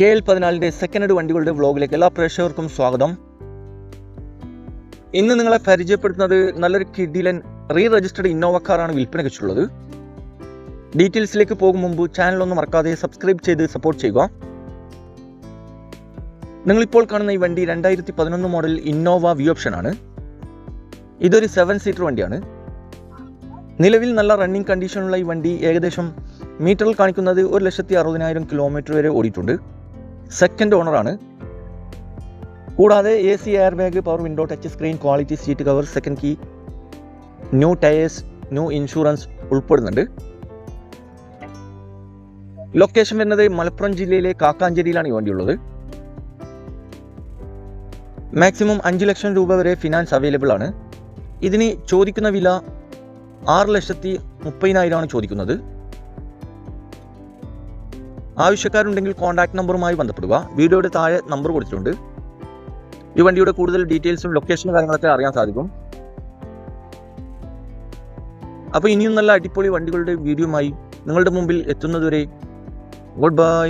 K L പതിനാലിന്റെ second വണ്ടികളുടെ വ്ളോഗിലേക്ക് എല്ലാ പ്രേക്ഷകർക്കും സ്വാഗതം. ഇന്ന് നിങ്ങളെ പരിചയപ്പെടുത്തുന്നത് നല്ലൊരു കിഡിലൻ റീ രജിസ്റ്റർഡ് ഇന്നോവ കാറാണ് വിൽപ്പന വെച്ചിട്ടുള്ളത്. ഡീറ്റെയിൽസിലേക്ക് പോകും മുമ്പ് ചാനൽ ഒന്ന് മറക്കാതെ സബ്സ്ക്രൈബ് ചെയ്ത് സപ്പോർട്ട് ചെയ്യുക. നിങ്ങളിപ്പോൾ കാണുന്ന ഈ വണ്ടി രണ്ടായിരത്തി പതിനൊന്ന് മോഡൽ ഇന്നോവ വി ഓപ്ഷൻ ആണ്. ഇതൊരു സെവൻ സീറ്റർ വണ്ടിയാണ്. നിലവിൽ നല്ല റണ്ണിങ് കണ്ടീഷനുള്ള ഈ വണ്ടി ഏകദേശം മീറ്ററിൽ കാണിക്കുന്നത് ഒരു ലക്ഷത്തി അറുപതിനായിരം കിലോമീറ്റർ വരെ ഓടിയിട്ടുണ്ട്. സെക്കൻഡ് ഓണറാണ് കൂടാതെ A C air bag power window touch screen quality seat cover second key new tyres new insurance ഉൾപ്പെടുന്നുണ്ട്. ലൊക്കേഷൻ വരുന്നത് മലപ്പുറം ജില്ലയിലെ കാക്കാഞ്ചേരിയിലാണ് ഈ വണ്ടിയുള്ളത് മാക്സിമം അഞ്ച് ലക്ഷം രൂപ വരെ ഫിനാൻസ് അവൈലബിൾ ആണ്. ഇതിന് ചോദിക്കുന്ന വില ആറ് ലക്ഷത്തി മുപ്പതിനായിരമാണ് ചോദിക്കുന്നത്. ആവശ്യക്കാരുണ്ടെങ്കിൽ കോൺടാക്ട് നമ്പറുമായി ബന്ധപ്പെടുക. വീഡിയോയുടെ താഴെ നമ്പർ കൊടുത്തിട്ടുണ്ട്. ഈ വണ്ടിയുടെ കൂടുതൽ ഡീറ്റെയിൽസും ലൊക്കേഷനും കാര്യങ്ങളൊക്കെ അറിയാൻ സാധിക്കും. അപ്പോൾ ഇനിയും നല്ല അടിപൊളി വണ്ടികളുടെ വീഡിയോയുമായി നിങ്ങളുടെ മുമ്പിൽ എത്തുന്നതുവരെ ഗുഡ് ബൈ.